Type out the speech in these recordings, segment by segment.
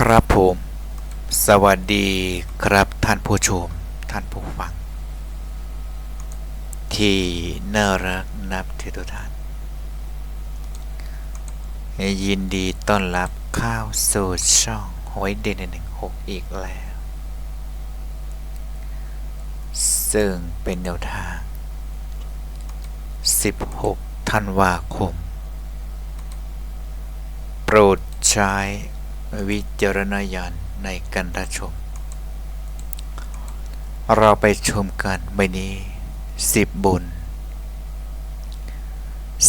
ครับผม สวัสดีครับท่านผู้ชม ท่านผู้ฟัง ที่น่ารักนับถือทุกท่าน ยินดีต้อนรับเข้าสู่ช่องหวยเด่นหนึ่งหกอีกแล้ว ซึ่งเป็นแนวทาง 16 ธันวาคม โปรดใช้ วิจารณญาณในการรับชม เราไปชมกันใบนี้10บน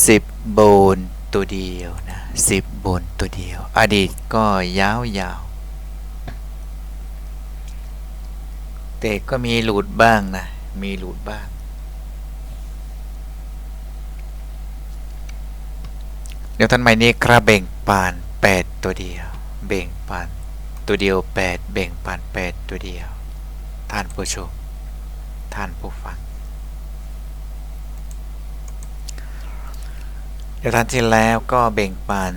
10บนตัวเดียวนะ10บบนตัวเดียว อดีตก็ยาวยาวๆแต่ก็มีหลุดบ้างนะ มีหลุดบ้าง เดี๋ยวท่านใหม่นี้ครับแบ่งปาน8ตัวเดียว แบ่งปัน ตัวเดียว 8 แบ่งปัน 8 ตัวเดียว ท่านผู้ชม ท่านผู้ฟังเดี๋ยวท่านที่แล้วก็แบ่งปัน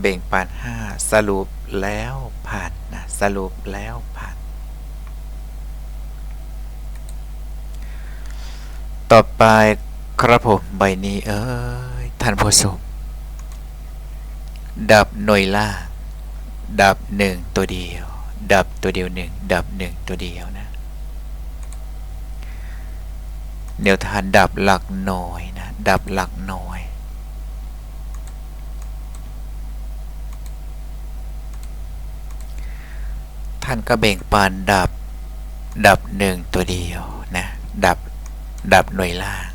แบ่งปัน 5 สรุปแล้วผ่านนะสรุปแล้วผ่าน ต่อไปครับผมใบนี้เอ้ยท่านผู้ชม ดับหน่วยล่างดับหนึ่งตัวเดียว ดับตัวเดียวหนึ่งดับหนึ่งตัวเดียวนะเดี๋ยวทานดับหลักหน่วยนะ ดับหลักหน่วยท่านก็เบ่งปานดับ ดับหนึ่งตัวเดียวนะ ดับ ดับหน่วยล่าง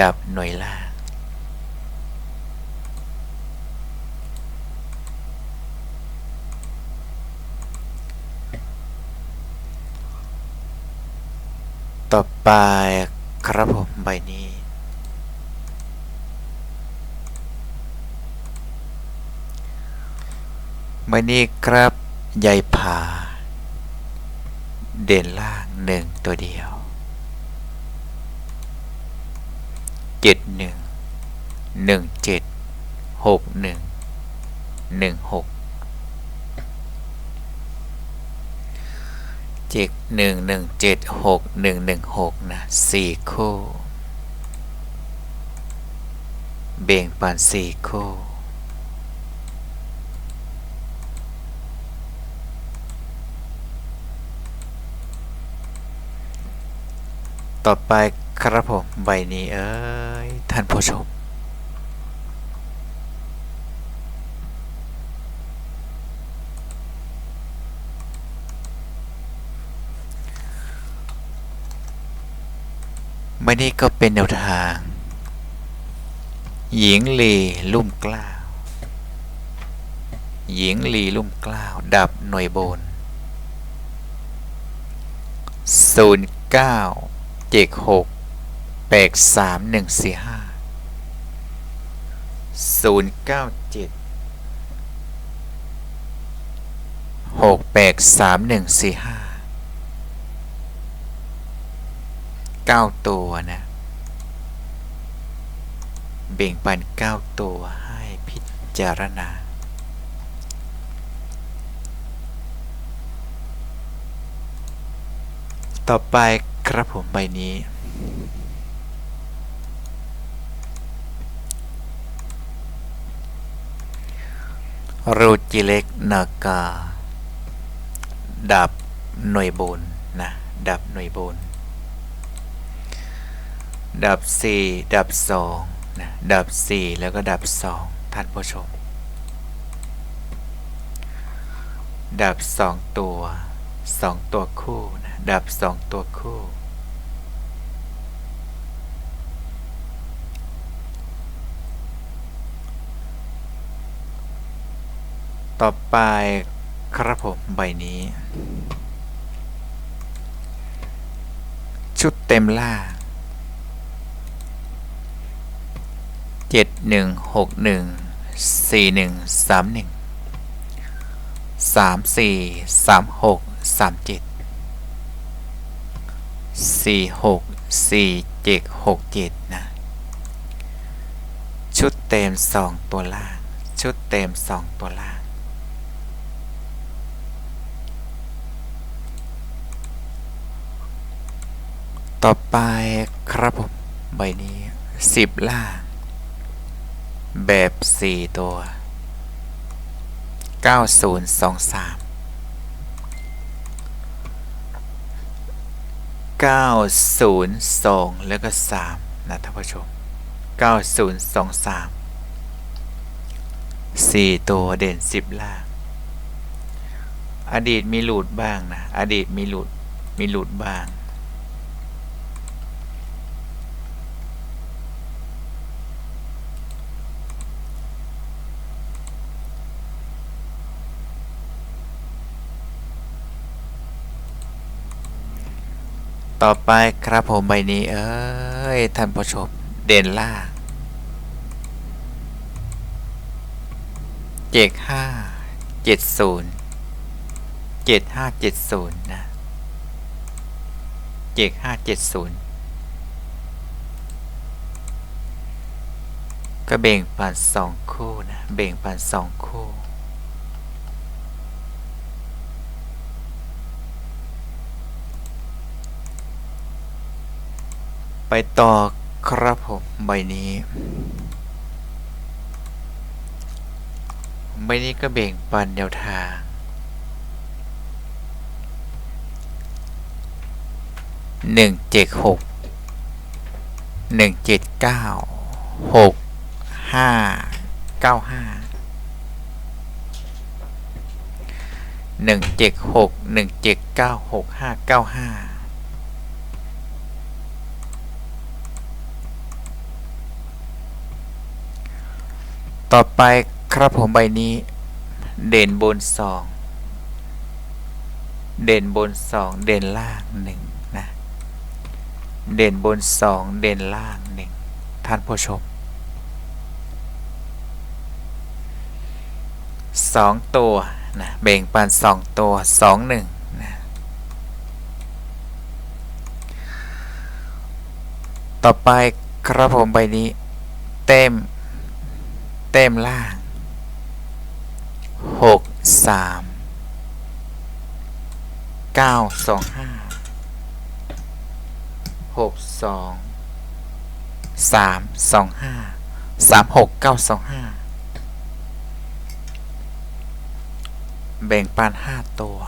ดับหน่วยล่าง ต่อไปครับผมใบนี้ ใบนี้ครับใยผาเด่นล่างหนึ่งตัวเดียวเจ็ดหนึ่งหนึ่งเจ็ดหกหนึ่งหนึ่งหก จ็ดหนึ่งหนึ่งเจ็ดหกหนึ่งหนึ่งหกนะสี่คู่ เบ่งปันสี่คู่ ต่อไปครับผม ใบนี้เอ้ย ท่านผู้ชม ไม่นี่ก็เป็นแนวทาง หญิงลีลุ่มกล้าวหญิงลีลุ่มกล้าวดับหน่วยบนศูนย์เก้าเจ็ดหกแปดสามหนึ่งสี่ห้าศูนย์เก้าเจ็ดหกแปดสามหนึ่งสี่ห้า เก้าตัวนะ เบ่งปันเก้าตัวให้พิจารณา ต่อไปครับผมใบนี้รูจิเล็กนากาดับหน่วยบนนะดับหน่วยบน ดับสี่ดับสองนะดับสี่แล้วก็ดับสองท่านผู้ชม ดับสองตัวสองตัวคู่นะดับสองตัวคู่ ต่อไปครับผมใบนี้ ชุดเต็มล่า งเจ็ดหนึ่งหกหนึ่งสี่หนึ่งสามหนึ่งสามสี่สามหกสามเจ็ดสี่หกสี่เจ็ดหกเจ็ดนะ ชุดเต็มสองตัวล่าง ชุดเต็มสองตัวล่าง ต่อไปครับผม ใบนี้สิบล่าง แบบสี่ตัวเก้าศูนย์สองสามเก้าศูนย์สองแล้วก็สามนะท่านผู้ชมเก้าศูนย์สองสามสี่ตัวเด่นสิบล่าง อดีตมีหลุดบ้างนะ อดีตมีหลุด มีหลุดบ้าง ต่อไปครับผมใบนี้ เอ้ย ท่านผู้ชม เดนล่าเจ็ดห้าเจ็ดศูนย์เจ็ดห้าเจ็ดศูนย์นะเจ็ดห้าเจ็ดศูนย์ก็เบ่งปันสองคู่นะ เบ่งปันสองคู่ ไปต่อครับผมใบนี้ ใบนี้ก็เบ่งปันแนวทาง หนึ่งเจ็ดหก หนึ่งเจ็ดเก้า หก ห้า เก้าห้า หนึ่งเจ็ดหก หนึ่งเจ็ดเก้าหกห้าเก้าห้า ต่อไปครับผมใบนี้ เด่นบนสองเด่นบนสองเด่นล่างหนึ่งนะ เด่นบนสองเด่นล่างหนึ่งท่านผู้ชมสองตัวนะเบ่งปันสองตัวสองหนึ่งนะต่อไปครับผมใบนี้ เต็ม เต็มล่างหกสามเก้าสองห้าหกสองสามสองห้าสามหกเก้าสองห้าแบ่งปันห้าตัว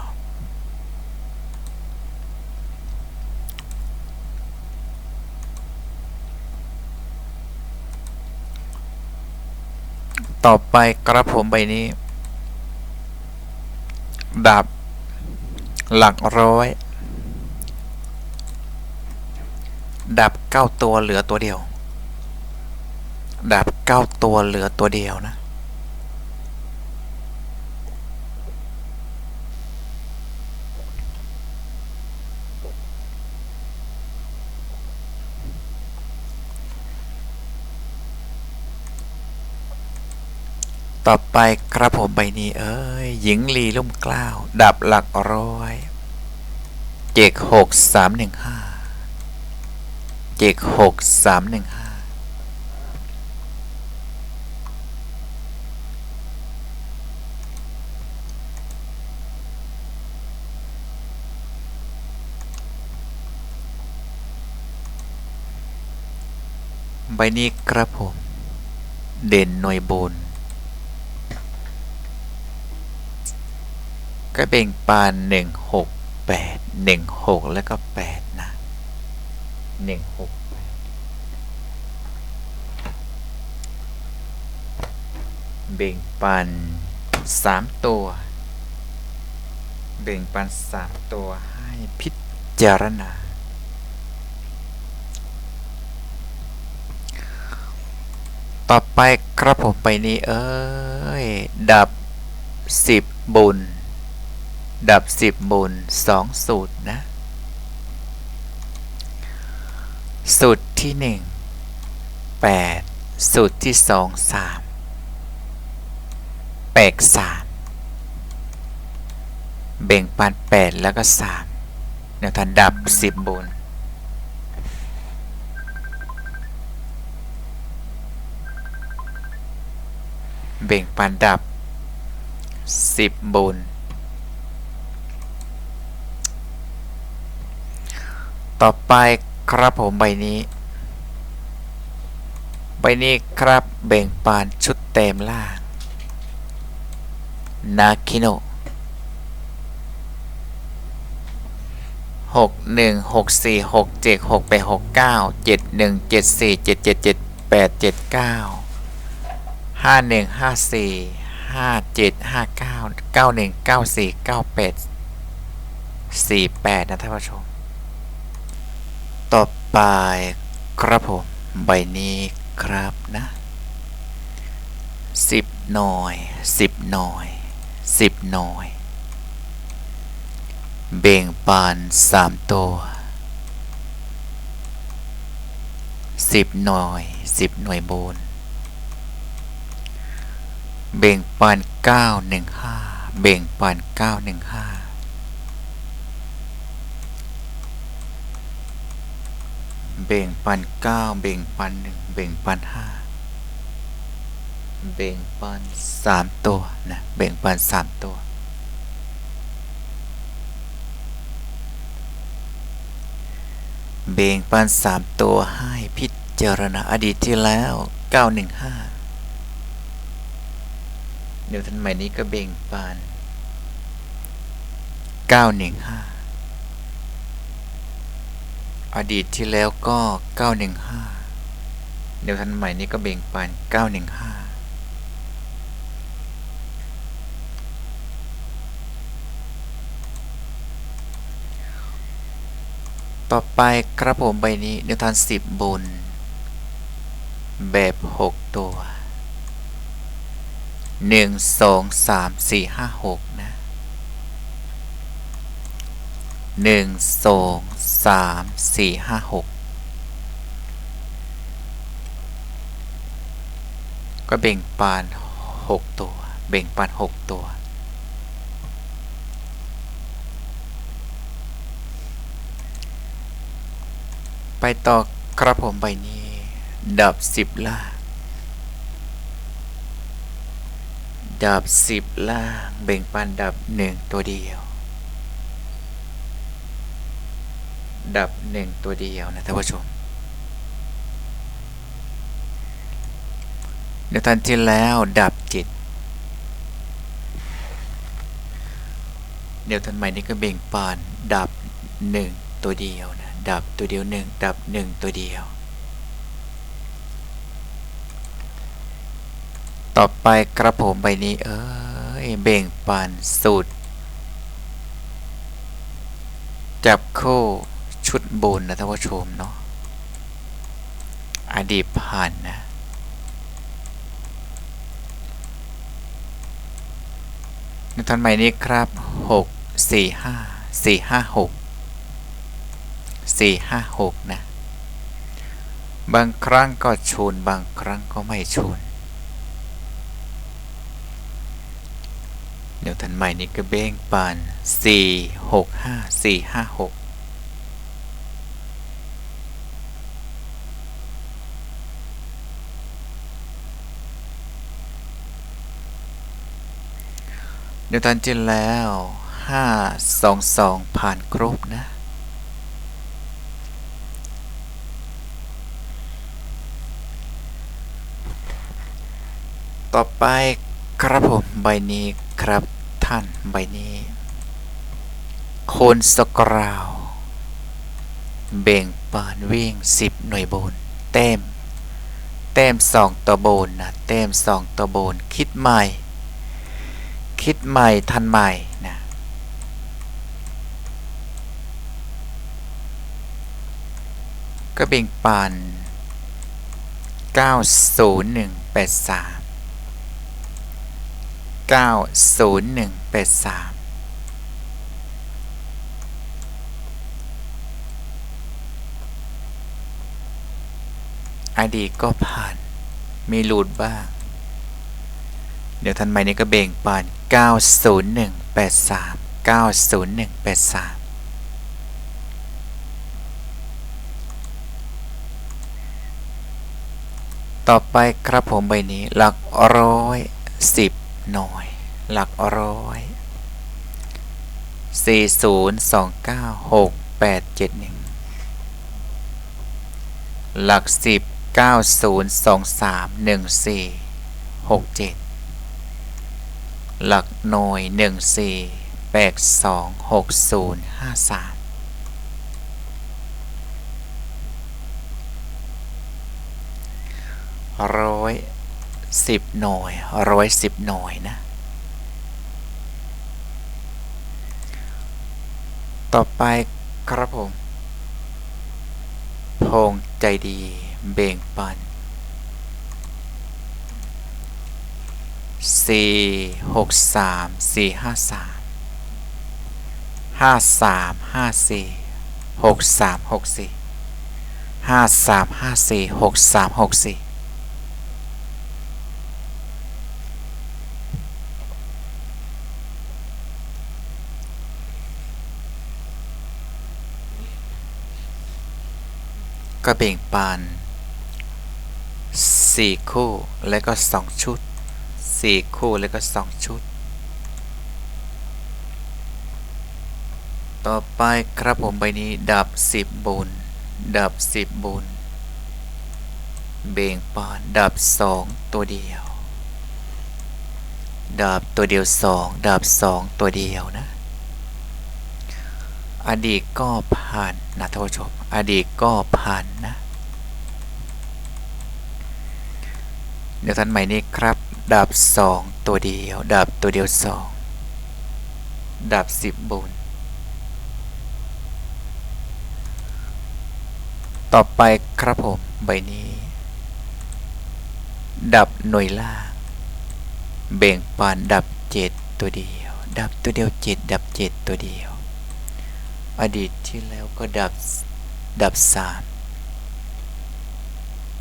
ต่อไปกระผมใบนี้ ดับ หลักร้อย ดับเก้าตัวเหลือตัวเดียว ดับเก้าตัวเหลือตัวเดียวนะ ต่อไปกระผมใบนี้เอ้ยหญิงลีลุ่มกล้าว ดับหลักร้อยเจกหกสามหนึ่งห้าเจกหกสามหนึ่งห้าใบนี้กระผม เด่นหน่วยบน ก็เบ่งปานหนึ่งหกแปดหนึ่งหกแล้วก็แปดนะหนึ่งหกเบ่งปันสามตัว เบ่งปันสามตัวให้พิจารณา ต่อไปครับผมไปนี้เอ้ย ดับสิบบุญ ดับสิบบุญสองสูตรนะ สูตรที่หนึ่งแปดสูตรที่สองสามแปดสามเบ่งปันแปดแล้วก็สามแนวทางดับสิบบุญเบ่งปันดับสิบบุญ ต่อไปครับผมใบนี้ ใบนี้ครับเบ่งปานชุดเต็มล่างนาคิโนหกหนึ่งหกสี่หกเจ็ดหกแปดหกเก้าเจ็ดหนึ่งเจ็ดสี่เจ็ดเจ็ดเจ็ดแปดเจ็ดเก้าห้าหนึ่งห้าสี่ห้าเจ็ดห้าเก้าเก้าหนึ่งเก้าสี่เก้าแปดสี่แปดนะท่านผู้ชม ต่อไปครับผม ใบนี้ครับนะสิบหน่อยสิบหน่อยสิบหน่อย เบ่งปานสามตัวสิบหน่อยสิบหน่วยบน เบ่งปานเก้าหนึ่งห้าเบ่งปานเก้าหนึ่งห้า เบ่งปันเก้าเบ่งปันหนึ่งเบ่งปันห้าเบ่งปันสามตัวนะเบ่งปันสามตัวเบ่งปันสามตัวให้พิจารณาอดีตที่แล้ว915เดี๋ยวทันใหม่นี้ก็เบ่งปัน915 อดีตที่แล้วก็ 915 เดี๋ยวทันใหม่นี้ก็เบ่งปัน 915ต่อไปกระผมใบนี้นิทานสิบบน แบบหกตัวหนึ่งสองสามสี่ห้าหกนะหนึ่ง สามสี่ห้าหกก็เบ่งปานหกตัว เบ่งปานหกตัวไปต่อกระผมใบนี้ ดับสิบล่าง ดับสิบล่าง เบ่งปันดับหนึ่งตัวเดียว ดับหนึ่งตัวเดียวนะท่านผู้ชมเดี๋ยวทันที่แล้วดับจิต เดี๋ยวทันใหม่นี้ก็เบ่งปาน ดับหนึ่งตัวเดียวนะ ดับตัวเดียวหนึ่งดับหนึ่งตัวเดียว ต่อไปกระผมใบนี้ เอ้ยเบ่งปานสูตร จับคู่ ชุดบนนะท่านผู้ชมเนาะอดีตผ่านนะนิทานใหม่นี้ครับ 6 4 5 4 5 6 4 5 6 นะ บางครั้งก็ชน บางครั้งก็ไม่ชนเดี๋ยวทันใหม่นี้ก็เบ้งปาน4 6 5 4 5 6 นิวตันจินแล้วห้าสองสองผ่านครบนะต่อไปครับผมใบนี้ครับท่านใบนี้ โคนสกราว เบ่งปานวิ่ง 10 หน่วยโบนเต็มเต็ม2ตัวโบนนะเต็ม2ตัวโบนคิดใหม่ คิดใหม่ทันใหม่นะก็เบ่งปาน90183 90183อดีตก็ผ่าน มีหลุดบ้าง เดี๋ยวทันใหม่นี้ก็เบ่งปาน 90183 90183ต่อไปครับผมใบนี้หลักร้อยสิบหน่วย หลักร้อยสี่ศูนย์สองเก้าหกแปดเจ็ดหนึ่งหลักสิบเก้าศูนย์สองสามหนึ่งสี่หกเจ็ด หลักหน่วยหนึ่งสี่แปดสองหกศูนย์ห้าสามร้อยสิบหน่วยร้อยสิบหน่วยนะ ต่อไปครับผมพงใจดีเบ่งปัน สี่หกสามสี่ห้าสามห้าสามห้าสี่หกสามหกสี่ห้าสามห้าสี่หกสามหกสี่ก็เบ่งปานสี่คู่และก็สองชุด สี่คู่แล้วก็สองชุด ต่อไปครับผมใบนี้ดับสิบบุญ ดับสิบบุญ เบ่งปานดับสองตัวเดียว ดับตัวเดียวสองดับสองตัวเดียวนะ อดีตก็ผ่านนะท่านผู้ชม อดีตก็ผ่านนะ เดี๋ยวท่านใหม่นี้ครับดับสองตัวเดียวดับตัวเดียวสองดับสิบบุญต่อไปครับผม ใบนี้ ดับหน่วยล่างเบ่งปานดับเจ็ดตัวเดียว ดับตัวเดียวเจ็ดดับเจ็ดตัวเดียว อดีตที่แล้วก็ดับดับสาม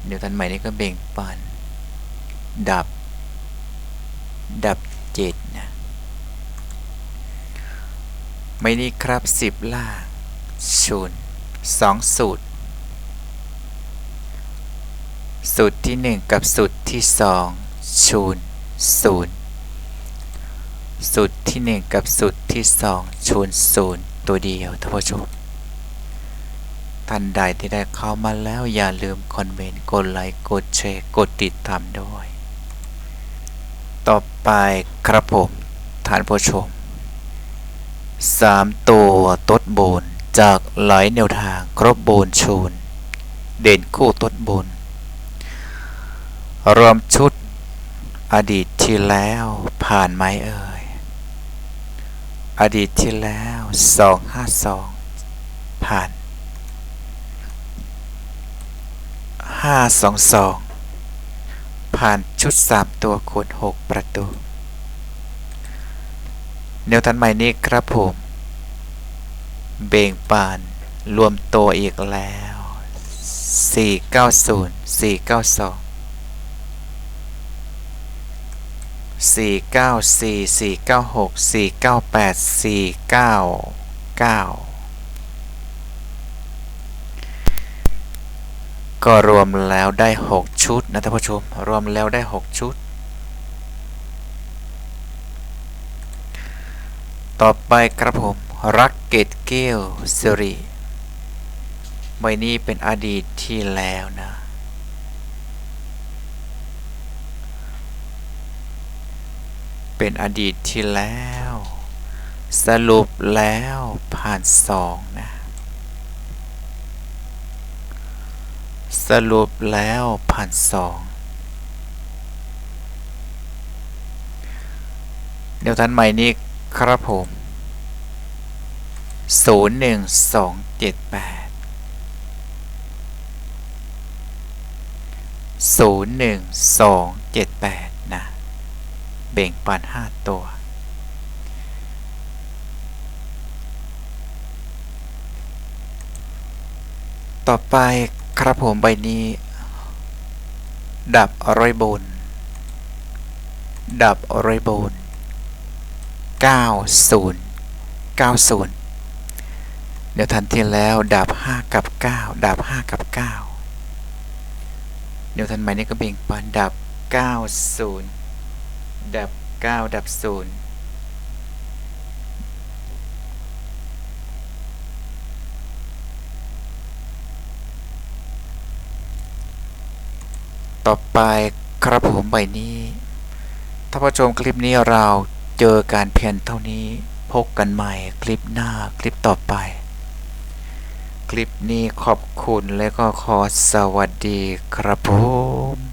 เดี๋ยวท่านใหม่นี้ก็เบ่งปาน ดับ ดับเจ็ดนะไม่นี่ครับสิบล่างศูนย์สองสูตร สูตรที่หนึ่งกับสูตรที่สองศูนย์ศูนย์สูตรที่หนึ่งกับสูตรที่สองศูนย์ศูนย์ตัวเดียวท่านผู้ชมท่านใดที่ได้เข้ามาแล้วอย่าลืมคอมเมนต์กดไลค์กดแชร์กดติดตามด้วย ไปครับผมท่านผู้ชมสามตัวตดบนจากหลายแนวทางครบโบนชูน เด่นคู่ตดบน รวมชุดอดีตที่แล้วผ่านไหมเอ่ย อดีตที่แล้วสองห้าสองผ่านห้าสองสอง ผ่านชุด 3 ตัวคูณ6 ประตู แนวตันใหม่นี้ครับผม เบ่งปานรวมตัวอีกแล้ว 490 492 494 496 498 499 ก็รวมแล้วได้หกชุดนะท่านผู้ชม รวมแล้วได้หกชุด ต่อไปครับผม รักเกตเกลสิริใบนี้เป็นอดีตที่แล้วนะ เป็นอดีตที่แล้ว สรุปแล้วผ่านสองนะ สรุปแล้วผ่านสองเดี๋ยวท่านใหม่นี้ครับผมศูนย์หนึ่งสองเจ็ดแปดศูนย์หนึ่งสองเจ็ดแปดนะ เบ่งปันห้าตัว ต่อไป ครับผมใบนี้ ดับร้อยโบน ดับอร้อยโบน90 90 เดี๋ยวทันทีแล้วดับ 5 กับ 9 ดับ 5 กับ 9 เดี๋ยวทันใหม่นี้ก็เบ่งปันดับ 90 ดับ 9 ดับ 0 ต่อไปครับผมใบนี้ถ้าผู้ชมคลิปนี้เราเจอการเพียนเท่านี้พบกันใหม่คลิปหน้าคลิปต่อไป คลิปนี้ขอบคุณและก็ขอสวัสดีครับผม